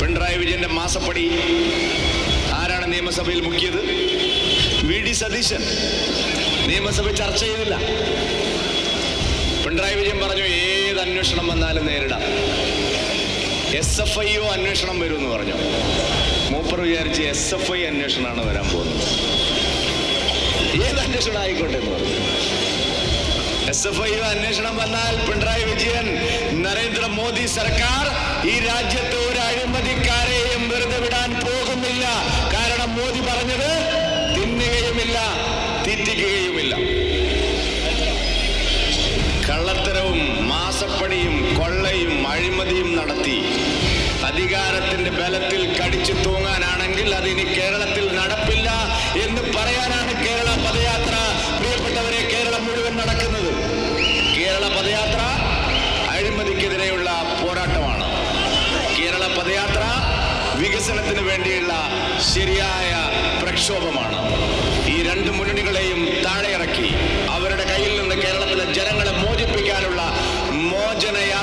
പിണറായി വിജയന്റെ മാസപ്പടി ആരാണ് നിയമസഭയിൽ മുക്കിയത്? വി ഡി സതീശൻ നിയമസഭ ചർച്ച ചെയ്തില്ല. പിണറായി വിജയൻ പറഞ്ഞു ഏത് അന്വേഷണം വന്നാലും നേരിടാം. എസ് എഫ് ഐ ഒ അന്വേഷണം വരുമെന്ന് പറഞ്ഞു. മൂപ്പർ വിചാരിച്ച് എസ് എഫ് ഐ അന്വേഷണമാണ് വരാൻ പോകുന്നത്. ഏത് അന്വേഷണം ആയിക്കോട്ടെ എന്ന് പറഞ്ഞു. എസ് എഫ് ഐ അന്വേഷണം വന്നാൽ പിണറായി വിജയൻ നരേന്ദ്രമോദി സർക്കാർ ഈ രാജ്യത്തെ അഴിമതിക്കാരെയും വെറുതെ വിടാൻ പോകുന്നില്ല. കാരണം മോദി പറഞ്ഞത് തിന്നുകയുമില്ല തീറ്റിക്കുകയുമില്ല. കള്ളത്തരവും മാസപ്പണിയും കൊള്ളയും അഴിമതിയും നടത്തി അധികാരത്തിന്റെ ബലത്തിൽ കടിച്ചു തൂങ്ങാനാണെങ്കിൽ അതിനി കേരളത്തിൽ നടപ്പില്ല എന്ന് പറയാനാണ് കേരള പദയാത്ര. പ്രിയപ്പെട്ടവരെ കേരളം മുഴുവൻ നടക്കുന്നത്. കേരള പദയാത്ര പദയാത്ര വികസനത്തിന് വേണ്ടിയുള്ള ശരിയായ പ്രക്ഷോഭമാണ്. ഈ രണ്ട് മുന്നണികളെയും താഴെയിറക്കി. അവരുടെ കയ്യിൽ നിന്ന് കേരളത്തിലെ ജനങ്ങളെ മോചിപ്പിക്കാനുള്ള മോചനയ